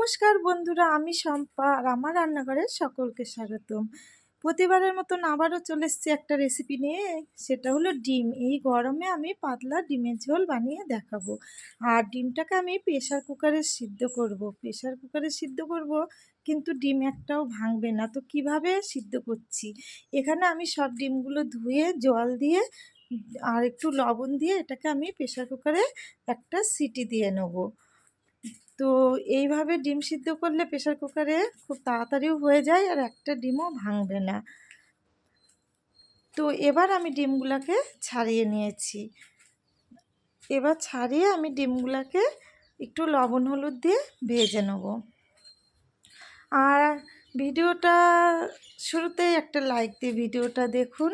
নমস্কার বন্ধুরা, আমি শম্পা আর আমার রান্নাঘরে সকলকে স্বাগতম। প্রতিবারের মতন আবারও চলে এসেছি একটা রেসিপি নিয়ে, সেটা হলো ডিম। এই গরমে আমি পাতলা ডিমের ঝোল বানিয়ে দেখাবো। আর ডিমটাকে আমি প্রেশার কুকারে সিদ্ধ করব। প্রেশার কুকারে সিদ্ধ করব, কিন্তু ডিম একটাও ভাঙবে না। তো কীভাবে সিদ্ধ করছি? এখানে আমি সব ডিমগুলো ধুয়ে, জল দিয়ে, আর একটু লবণ দিয়ে এটাকে আমি প্রেশার কুকারে একটা সিটি দিয়ে নেব। তো এইভাবে ডিম সিদ্ধ করলে প্রেশার কুকারে খুব তাড়াতাড়িও হয়ে যায় আর একটা ডিমও ভাঙবে না। তো এবার আমি ডিমগুলোকে ছাড়িয়ে নিয়েছি। এবার ছাড়িয়ে আমি ডিমগুলোকে একটু লবণ হলুদ দিয়ে ভেজে নেব। আর ভিডিওটা শুরুতেই একটা লাইক দিয়ে ভিডিওটা দেখুন।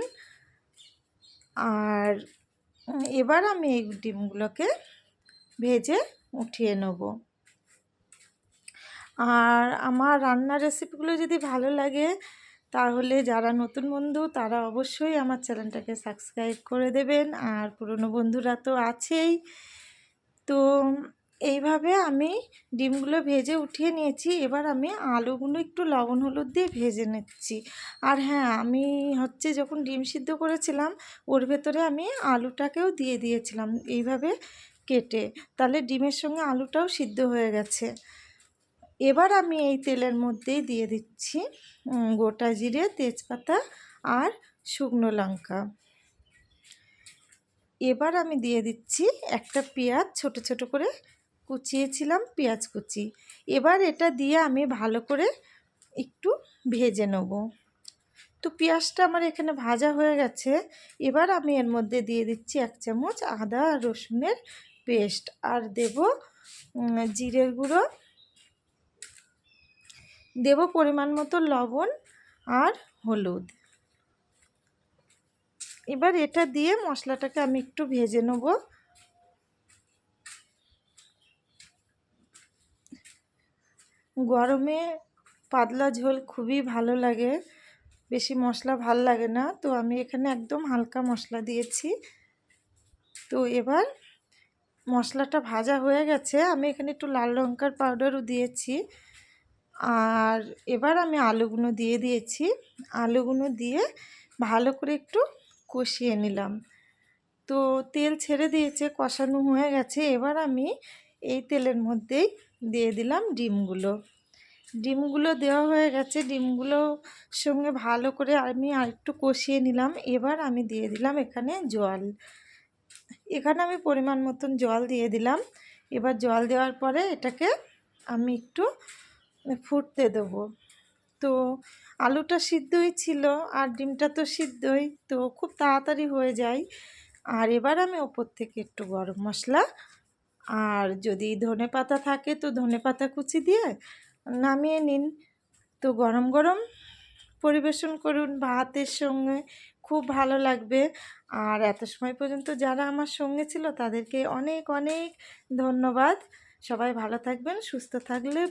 আর এবার আমি এই ডিমগুলোকে ভেজে উঠিয়ে নেব। আর আমার রান্নার রেসিপিগুলো যদি ভালো লাগে, তাহলে যারা নতুন বন্ধু, তারা অবশ্যই আমার চ্যানেলটাকে সাবস্ক্রাইব করে দেবেন। আর পুরনো বন্ধুরা তো আছেই। তো এইভাবে আমি ডিমগুলো ভেজে উঠিয়ে নিয়েছি। এবার আমি আলুগুলো একটু লবণ হলুদ দিয়ে ভেজে নিচ্ছি। আর হ্যাঁ আমি হচ্ছে যখন ডিম সিদ্ধ করেছিলাম, ওর ভেতরে আমি আলুটাকেও দিয়ে দিয়েছিলাম। এইভাবে কেটে, তাহলে ডিমের সঙ্গে আলুটাও সিদ্ধ হয়ে গেছে। এবার আমি এই তেলের মধ্যেই দিয়ে দিচ্ছি গোটা জিরে, তেজপাতা আর শুকনো লঙ্কা। এবার আমি দিয়ে দিচ্ছি একটা পেঁয়াজ, ছোট ছোট করে কুচিয়েছিলাম পেঁয়াজ কুচি। এবার এটা দিয়ে আমি ভালো করে একটু ভেজে নেব। তো পেঁয়াজটা আমার এখানে ভাজা হয়ে গেছে। এবার আমি এর মধ্যে দিয়ে দিচ্ছি এক চামচ আদা রসুনের পেস্ট আর দেব জিরের গুঁড়ো। দেব পরিমাণ মতো লবণ আর হলুদ। এবার এটা দিয়ে মশলাটাকে আমি একটু ভেজে নেব। গরমে পাতলা ঝোল খুবই ভালো লাগে, বেশি মশলা ভালো লাগে না। তো আমি এখানে একদম হালকা মশলা দিয়েছি। তো এবার মশলাটা ভাজা হয়ে গেছে। আমি এখানে একটু লাল লঙ্কার পাউডারও দিয়েছি। আর এবার আমি আলুগুলো দিয়ে দিয়েছি। আলুগুলো দিয়ে ভালো করে একটু কষিয়ে নিলাম। তো তেল ছেড়ে দিয়েছে, কষানো হয়ে গেছে। এবার আমি এই তেলের মধ্যেই দিয়ে দিলাম ডিমগুলো। ডিমগুলো দেওয়া হয়ে গেছে। ডিমগুলো সঙ্গে ভালো করে আমি আর একটু কষিয়ে নিলাম। এবার আমি দিয়ে দিলাম এখানে জল। এখানে আমি পরিমাণ মতন জল দিয়ে দিলাম। এবার জল দেওয়ার পরে এটাকে আমি একটু ফুটতে দেবো। তো আলুটা সিদ্ধই ছিল আর ডিমটা তো সিদ্ধই, তো খুব তাড়াতাড়ি হয়ে যায়। আর এবার আমি ওপর থেকে একটু গরম মশলা আর যদি ধনে পাতা থাকে তো ধনে পাতা কুচি দিয়ে নামিয়ে নিন। তো গরম গরম পরিবেশন করুন ভাতের সঙ্গে, খুব ভালো লাগবে। আর এত সময় পর্যন্ত যারা আমার সঙ্গে ছিল তাদেরকে অনেক অনেক ধন্যবাদ। সবাই ভালো থাকবেন, সুস্থ থাকলে